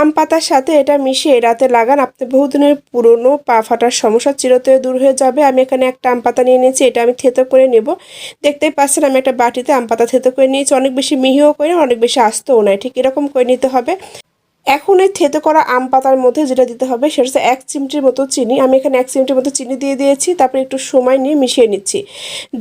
আম পাতার সাথে এটা মিশিয়ে রাতে লাগান। আপনি বহুদিনের পুরনো পা ফাটার সমস্যা চিরতরে দূর হয়ে যাবে। আমি এখানে একটা আম পাতা নিয়ে নিয়েছি, এটা আমি থেতো করে নেব। দেখতেই পাচ্ছেন, আমি একটা বাটিতে আম পাতা থেতো করে নিয়েছি। অনেক বেশি মিহিও করে অনেক বেশি আস্তও নয় ঠিক এরকম করে নিতে হবে। এখন এই থেতো করা আম পাতার মধ্যে যেটা দিতে হবে, সেটা হচ্ছে এক চিমটির মতো চিনি। আমি এখানে এক চিমটির মতো চিনি দিয়ে দিয়েছি, তারপরে একটু সময় নিয়ে মিশিয়ে নিচ্ছি।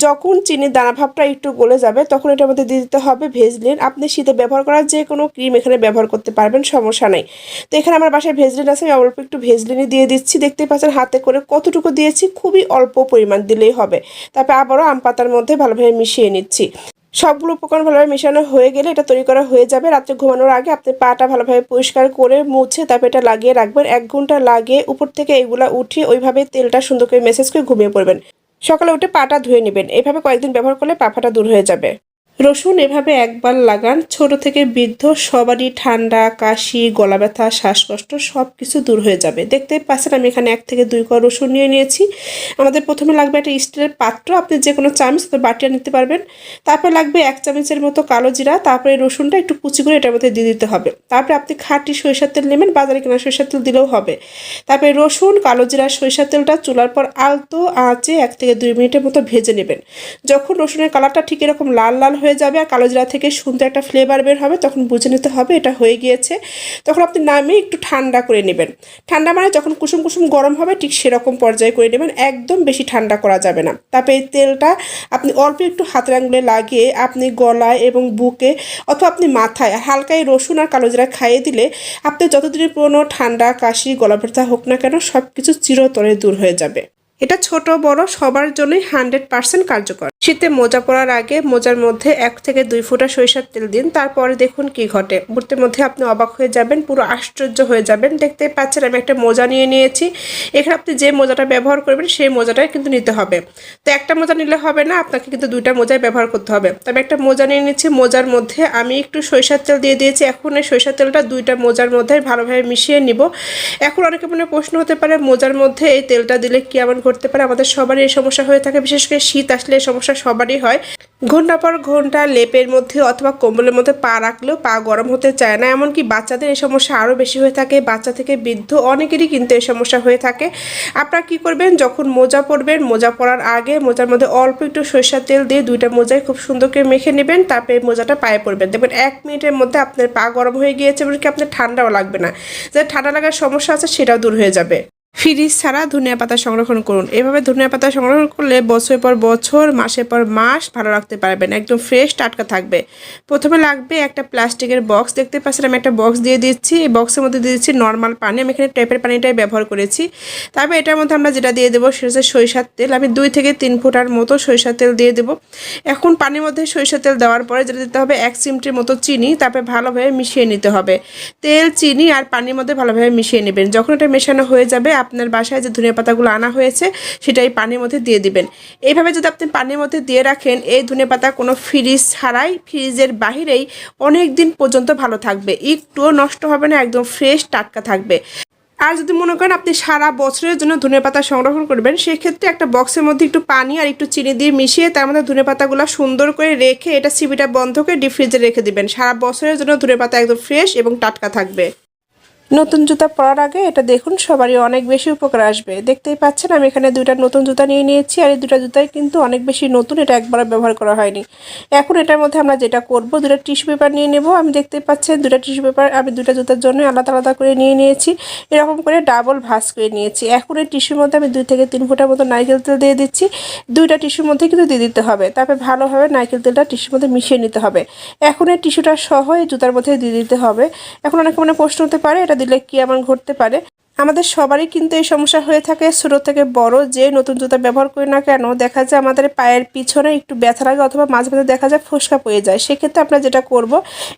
যখন চিনির দানা ভাবটা একটু গলে যাবে, তখন এটার মধ্যে দিয়ে দিতে হবে ভেজলিন। আপনি শীতে ব্যবহার করার যে কোনো ক্রিম এখানে ব্যবহার করতে পারবেন, সমস্যা নেই। তো এখানে আমার বাসায় ভেজলিন আছে, আমি অল্প একটু ভেজলিনই দিয়ে দিচ্ছি। দেখতে পাচ্ছেন হাতে করে কতটুকু দিয়েছি, খুবই অল্প পরিমাণ দিলেই হবে। তারপরে আবারও আম পাতার মধ্যে ভালোভাবে মিশিয়ে নিচ্ছি। সবগুলো উপকরণ ভালোভাবে মেশানো হয়ে গেলে এটা তৈরি করা হয়ে যাবে। রাত্রে ঘুমানোর আগে আপনি পাটা ভালোভাবে পরিষ্কার করে মুছে তারপর এটা লাগিয়ে রাখবেন। এক ঘণ্টা লাগে উপর থেকে এগুলা উঠিয়ে ওইভাবে তেলটা সুন্দর করে মেসেজ করে ঘুমিয়ে পড়বেন। সকালে উঠে পাটা ধুয়ে নেবেন। এভাবে কয়েকদিন ব্যবহার করলে পাফাটা দূর হয়ে যাবে। রসুন এভাবে একবার লাগান, ছোট থেকে বৃদ্ধ, সবারই ঠান্ডা, কাশি গলা ব্যথা শ্বাসকষ্ট সব কিছু দূর হয়ে যাবে। দেখতে পাচ্ছেন, আমি এখানে এক থেকে দুই কোয়া রসুন নিয়ে নিয়েছি। আমাদের প্রথমে লাগবে একটা স্টিলের পাত্র, আপনি যে কোনো চামচ তো বাটিয়া নিতে পারবেন। তারপর লাগবে এক চামচের মতো কালো জিরা, তারপরে রসুনটা একটু কুচি করে এটার মধ্যে দিয়ে দিতে হবে। তারপরে আপনি খাঁটি সরিষার তেল নেবেন, বাজারে কেনা সরিষার তেল দিলেও হবে। তারপরে রসুন, কালো জিরা, সরিষার তেলটা চুলার পর আলতো আঁচে এক থেকে দুই মিনিটের মতো ভেজে নেবেন। যখন রসুনের কালারটা ঠিক এরকম লাল লাল যাবে আর কালো জিরা থেকে সুন্দর একটা ফ্লেভার বের হবে, তখন বুঝে নিতে হবে এটা হয়ে গিয়েছে। তখন আপনি নামিয়ে একটু ঠান্ডা করে নেবেন। ঠান্ডা মানে যখন কুসুম কুসুম গরম হবে, ঠিক সেরকম পর্যায়ে করে নেবেন, একদম বেশি ঠান্ডা করা যাবে না। তারপরে এই তেলটা আপনি অল্প একটু হাতের আঙুলে লাগিয়ে আপনি গলায় এবং বুকে অথবা আপনি মাথায় হালকা এই রসুন আর কালো জিরা খাইয়ে দিলে আপনি যতদিনের পুরনো ঠান্ডা, কাশি গলা ব্যথা হোক না কেন সব কিছু চিরতরে দূর হয়ে যাবে। এটা ছোট, বড়, সবার জন্যই হান্ড্রেড পার্সেন্ট কার্যকর। শীতে মোজা পরার আগে মোজার মধ্যে এক থেকে দুই ফোঁটা সরিষার তেল দিন, তারপরে দেখুন কি ঘটে। মুহূর্তের মধ্যে আপনি অবাক হয়ে যাবেন, পুরো আশ্চর্য হয়ে যাবেন। দেখতে পাচ্ছেন, আমি একটা মোজা নিয়ে নিয়েছি। এখানে আপনি যে মোজাটা ব্যবহার করবেন, সেই মোজাটাই কিন্তু নিতে হবে। তো একটা মোজা নিলে হবে না, আপনাকে কিন্তু দুইটা মোজাই ব্যবহার করতে হবে। তবে একটা মোজা নিয়ে নিচ্ছি মোজার মধ্যে আমি একটু সরিষার তেল দিয়ে দিয়েছি। এখন এই সরিষার তেলটা দুইটা মোজার মধ্যে ভালোভাবে মিশিয়ে নিব। এখন অনেকে মনে প্রশ্ন হতে পারে, মোজার মধ্যে এই তেলটা দিলে কি এমন ঘটতে পারে? আমাদের সবারই এই সমস্যা হয়ে থাকে, বিশেষ করে শীত আসলে এই সমস্যা সবারই হয়। ঘণ্টা পর ঘণ্টা লেপের মধ্যে অথবা কম্বলের মধ্যে পা রাখলেও পা গরম হতে চায় না। এমনকি বাচ্চাদের এই সমস্যা আরও বেশি হয়ে থাকে। বাচ্চা থেকে বৃদ্ধ অনেকেরই কিন্তু এই সমস্যা হয়ে থাকে। আপনারা কি করবেন? যখন মোজা পরবেন, মোজা পরার আগে মোজার মধ্যে অল্প একটু সরিষার তেল দিয়ে দুইটা মোজায় খুব সুন্দর করে মেখে নেবেন। তারপরে মোজাটা পায়ে পরবেন। দেখবেন এক মিনিটের মধ্যে আপনার পা গরম হয়ে গিয়েছে, এমনকি আপনার ঠান্ডাও লাগবে না। যে ঠান্ডা লাগার সমস্যা আছে, সেটাও দূর হয়ে যাবে। ফ্রিজ ছাড়া ধনিয়া পাতা সংরক্ষণ করুন। এভাবে ধনিয়া পাতা সংরক্ষণ করলে বছরের পর বছর, মাসের পর মাস ভালো রাখতে পারবেন। একদম ফ্রেশ টাটকা থাকবে। প্রথমে লাগবে একটা প্লাস্টিকের বক্স দেখতে পাচ্ছেন, আমি একটা বক্স দিয়ে দিচ্ছি। এই বক্সের মধ্যে দিয়ে দিচ্ছি নর্মাল পানি। আমি এখানে ট্যাপের পানিটাই ব্যবহার করেছি। তারপর এটার মধ্যে আমরা যেটা দিয়ে দেবো সেটা হচ্ছে সরিষার তেল। আমি দুই থেকে তিন ফুটার মতো সরিষার তেল দিয়ে দেবো। এখন পানির মধ্যে সরিষার তেল দেওয়ার পরে যেটা দিতে হবে, এক চিমটির মতো চিনি, তারপরে ভালোভাবে মিশিয়ে নিতে হবে। তেল, চিনি আর পানির মধ্যে ভালোভাবে মিশিয়ে নেবেন। যখন এটা মেশানো হয়ে যাবে আপনার বাসায় যে ধনিয়া পাতাগুলো আনা হয়েছে, সেটাই পানির মধ্যে দিয়ে দিবেন। এইভাবে যদি আপনি পানির মধ্যে দিয়ে রাখেন, এই ধনিয়া পাতা কোনো ফ্রিজ ছাড়াই ফ্রিজের বাহিরেই অনেক দিন পর্যন্ত ভালো থাকবে। একটুও নষ্ট হবে না, একদম ফ্রেশ টাটকা থাকবে। আর যদি মনে করেন আপনি সারা বছরের জন্য ধনে পাতা সংরক্ষণ করবেন, সেক্ষেত্রে একটা বক্সের মধ্যে একটু পানি আর একটু চিনি দিয়ে মিশিয়ে তার মধ্যে ধনে পাতাগুলো সুন্দর করে রেখে এটা সিবিটা বন্ধ করে ডিপ ফ্রিজে রেখে দিবেন। সারা বছরের জন্য ধনে পাতা একদম ফ্রেশ এবং টাটকা থাকবে। নতুন জুতা পরার আগে এটা দেখুন, সবারই অনেক বেশি উপকার আসবে। দেখতেই পাচ্ছেন, আমি এখানে দুইটা নতুন জুতা নিয়ে নিয়েছি আর এই দুটা জুতাই কিন্তু অনেক বেশি নতুন, এটা একবার ব্যবহার করা হয়নি। এখন এটার মধ্যে আমরা যেটা করব, দুটা টিস্যু পেপার নিয়ে নেব। আমি দেখতে পাচ্ছেন, দুটা টিস্যু পেপার, আমি দুটা জুতার জন্য আলাদা আলাদা করে নিয়ে নিয়েছি। এরকম করে ডাবল ভাঁজ করে নিয়েছি। এখন এই টিস্যুর মধ্যে আমি দুই থেকে তিন ফুটার মতো নারকেল তেল দিয়ে দিচ্ছি। দুইটা টিস্যুর মধ্যে কিন্তু দিয়ে দিতে হবে। তারপরে ভালোভাবে নারকেল তেলটা টিস্যুর মধ্যে মিশিয়ে নিতে হবে। এখন এই টিস্যুটা সহ এই জুতার মধ্যে দিয়ে দিতে হবে। এখন অনেক মনে প্রশ্ন হতে পারে, এটা দিলে কি এমন ঘটতে পারে? আমাদের সবারই কিন্তু এই সমস্যা হয়ে থাকে। ছোট থেকে বড় যে নতুন জুতা ব্যবহার করি না কেন, দেখা যায় আমাদের পায়ের পিছনে একটু ব্যথা লাগে অথবা মাঝে মাঝে দেখা যায় ফোসকা পড়ে যায়। সেক্ষেত্রে আমরা যেটা করব,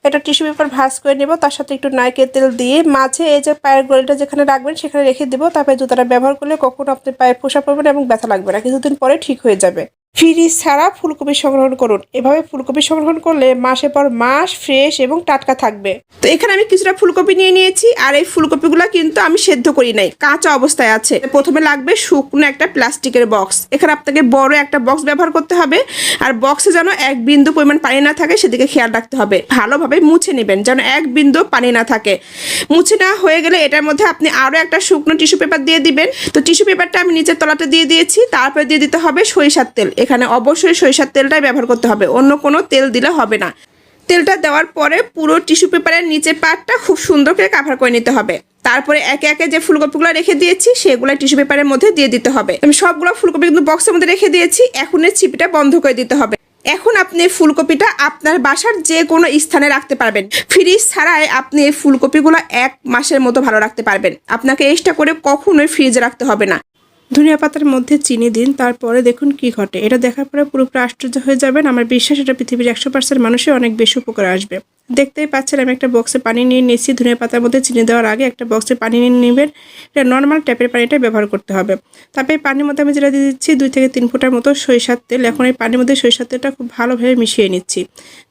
এটা টিস্যু পেপার ভাঁজ করে নেব। তার সাথে একটু নারকেল তেল দিয়ে মাঝে এই যে পায়ের গলিটা যেখানে রাখবেন সেখানে রেখে দেবো। তারপরে জুতাটা ব্যবহার করলে কখনো আপনি পায়ে ফোসা পড়বে না এবং ব্যথা লাগবে না। কিছুদিন পরে ঠিক হয়ে যাবে। ফ্রিজ ছাড়া ফুলকপি সংগ্রহণ করুন। এভাবে ফুলকপি সংগ্রহণ করলে মাসের পর মাস ফ্রেশ এবং টাটকা থাকবে। তো এখানে আমি কিছুটা ফুলকপি নিয়ে নিয়েছি, আর এই ফুলকপিগুলো কিন্তু আমি সেদ্ধ করি নাই, কাঁচা অবস্থায় আছে। প্রথমে লাগবে শুকনো একটা প্লাস্টিকের বক্স। এখানে আপনাকে বড় একটা বক্স ব্যবহার করতে হবে, আর বক্সে যেন এক বিন্দু পরিমাণ পানি না থাকে, সেদিকে খেয়াল রাখতে হবে। ভালোভাবে মুছে নেবেন, যেন এক বিন্দু পানি না থাকে। মুছে না হয়ে গেলে এটার মধ্যে আপনি আরও একটা শুকনো টিস্যু পেপার দিয়ে দিবেন। তো টিস্যু পেপারটা আমি নিচের তলাতে দিয়ে দিয়েছি, তারপরে দিয়ে দিতে হবে সরিষার তেল। এখানে অবশ্যই সরিষার তেলটাই ব্যবহার করতে হবে। অন্য কোনো তেল দিলে হবে না। তেলটা দেওয়ার পরে পুরো টিস্যু পেপারের নিচের পার্টটা খুব সুন্দর করে কাভার করে নিতে হবে। তারপরে একে একে যে ফুলকপিগুলো রেখে দিয়েছি, সেগুলো টিস্যু পেপারের মধ্যে দিয়ে দিতে হবে। আমি সবগুলো ফুলকপি কিন্তু বক্সের মধ্যে রেখে দিয়েছি, এখন এই ছিপিটা বন্ধ করে দিতে হবে। এখন আপনি ফুলকপিটা আপনার বাসার যে কোনো স্থানে রাখতে পারবেন। ফ্রিজ ছাড়াই আপনি এই ফুলকপিগুলো এক মাসের মতো ভালো রাখতে পারবেন। আপনাকে এক্সট্রা করে কখনোই ফ্রিজে রাখতে হবে না। ধনিয়া পাতার মধ্যে চিনি দিন, তারপরে দেখুন কি ঘটে। এটা দেখার পরে পুরোপুরি আশ্চর্য হয়ে যাবেন। আমার বিশ্বাস এটা পৃথিবীর একশো পার্সেন্ট মানুষের অনেক বেশি উপকার আসবে। দেখতেই পাচ্ছেন, আমি একটা বক্সে পানি নিয়ে নিয়েছি। ধনিয়া পাতার মধ্যে চিনি দেওয়ার আগে একটা বক্সে পানি নিয়ে নেবেন। এটা নর্মাল ট্যাপের পানিটা ব্যবহার করতে হবে। তারপরে পানির মধ্যে আমি যেটা দিয়ে দিচ্ছি, দুই থেকে তিন ফুটার মতো সরিষার তেল। এখন এই পানির মধ্যে সরিষার তেলটা খুব ভালোভাবে মিশিয়ে নিচ্ছি।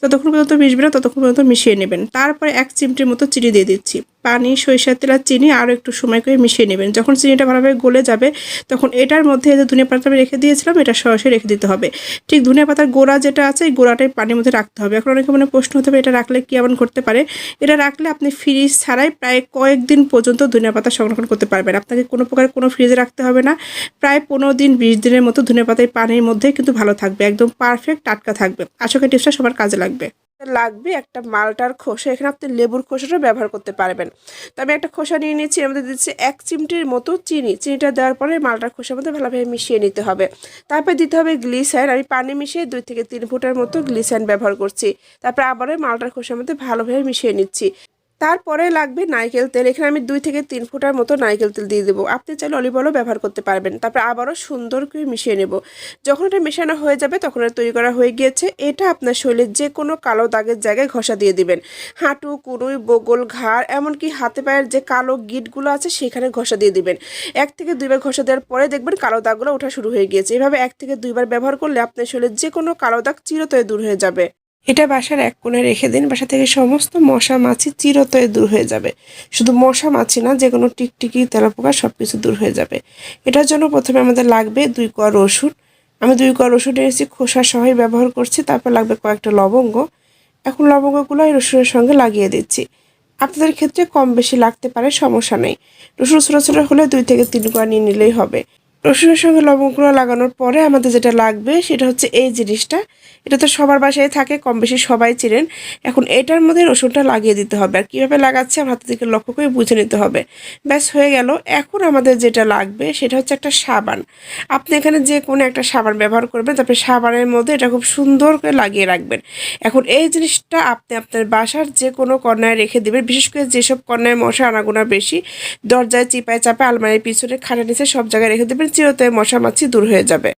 যতক্ষণ পর্যন্ত মিশবে না, ততক্ষণ পর্যন্ত মিশিয়ে নেবেন। তারপরে এক চিমটির মতো চিনি দিয়ে দিচ্ছি। পানি, সরিষার তেল আর চিনি আরও একটু সময় করে মিশিয়ে নেবেন। যখন চিনিটা ভালোভাবে গলে যাবে, তখন এটার মধ্যে যে ধনিয়া পাতা আমি রেখে দিয়েছিলাম, এটা সরাসরি রেখে দিতে হবে। ঠিক ধনিয়া পাতার গোড়া যেটা আছে, এই গোড়াটাই পানির মধ্যে রাখতে হবে। এখন অনেকে মনে প্রশ্ন হতে হবে এটা রাখলে কি এমন করতে পারে? এটা রাখলে আপনি ফ্রিজ ছাড়াই প্রায় কয়েকদিন পর্যন্ত ধনিয়া পাতা সংরক্ষণ করতে পারবেন। আপনাকে কোনো প্রকার কোনো ফ্রিজে রাখতে হবে না। প্রায় পনেরো দিন, বিশ দিনের মতো ধনিয়া পাতায় পানির মধ্যে কিন্তু ভালো থাকবে। একদম পারফেক্ট টাটকা থাকবে। আশা করি টিপসটা সবার কাজে লাগবে। লাগবে একটা মালটার খোসা, এখানে আপনি লেবুর খোসাটা ব্যবহার করতে পারবেন। তো আমি একটা খোসা নিয়ে নিয়েছি আমাদের দিচ্ছি এক চিমটির মতো চিনি। চিনিটা দেওয়ার পরে মালটার খোসার মধ্যে ভালোভাবে মিশিয়ে নিতে হবে। তারপরে দিতে হবে গ্লিসাইন। আমি পানি মিশিয়ে দুই থেকে তিন ফুটের মতো গ্লিসাইন ব্যবহার করছি। তারপরে আবারও মালটার খোসার মধ্যে ভালোভাবে মিশিয়ে নিচ্ছি। তারপরে লাগবে নারকেল তেল। এখানে আমি দুই থেকে তিন ফুটার মতো নারকেল তেল দিয়ে দেবো। আপনি চাইলে অলিভ অয়েলও ব্যবহার করতে পারবেন। তারপরে আবারও সুন্দর করে মিশিয়ে নেব। যখন এটা মেশানো হয়ে যাবে, তখন এটা তৈরি করা হয়ে গিয়েছে। এটা আপনার শরীরের যে কোনো কালো দাগের জায়গায় ঘষা দিয়ে দিবেন। হাঁটু, কুড়ুই, বগল, ঘাড়, এমনকি হাতে পায়ের যে কালো গিটগুলো আছে, সেখানে ঘষা দিয়ে দিবেন। এক থেকে দুইবার ঘষা দেওয়ার পরে দেখবেন কালো দাগগুলো ওঠা শুরু হয়ে গিয়েছে। এভাবে এক থেকে দুইবার ব্যবহার করলে আপনার শরীরের যে কোনো কালো দাগ চিরতরে দূর হয়ে যাবে। এটা বাসার এক কোণে রেখে দিন, বাসা থেকে সমস্ত মশা মাছি চিরতরে দূর হয়ে যাবে। শুধু মশা মাছি না যে কোনো টিকটিকি, তেলাপোকা সব কিছু দূর হয়ে যাবে। এটার জন্য প্রথমে আমাদের লাগবে দুই কোয়া রসুন। আমি দুই কোয়া রসুন এনেছি, খোসা সহই ব্যবহার করছি, তারপর লাগবে কয়েকটা লবঙ্গ। এখন লবঙ্গগুলো এই রসুনের সঙ্গে লাগিয়ে দিচ্ছি। আপনাদের ক্ষেত্রে কম বেশি লাগতে পারে, সমস্যা নেই। রসুন ছোটো ছোটো হলে দুই থেকে তিন কোয়া নিয়ে নিলেই হবে। রসুনের সঙ্গে লবঙ্গগুলো লাগানোর পরে আমাদের যেটা লাগবে সেটা হচ্ছে এই জিনিসটা। এটা তো সবার বাসায় থাকে কম বেশি সবাই চিনেন। এখন এটার মধ্যে রসুনটা লাগিয়ে দিতে হবে। আর কীভাবে লাগাচ্ছে আমার হাতের দিকে লক্ষ্য করে বুঝে নিতে হবে। ব্যাস, হয়ে গেল। এখন আমাদের যেটা লাগবে সেটা হচ্ছে একটা সাবান। আপনি এখানে যে কোনো একটা সাবান ব্যবহার করবেন, তারপরে সাবানের মধ্যে এটা খুব সুন্দর করে লাগিয়ে রাখবেন। এখন এই জিনিসটা আপনি আপনার বাসার যে কোনো কর্নায় রেখে দেবেন। বিশেষ করে যেসব কর্নায় মশা আনাগোনা বেশি, দরজায় চিপায় চাপায় আলমারির পিছনে, খাটের নিচে সব জায়গায় রেখে দেবেন চিরতরে মশা মাছি দূর হয়ে যাবে।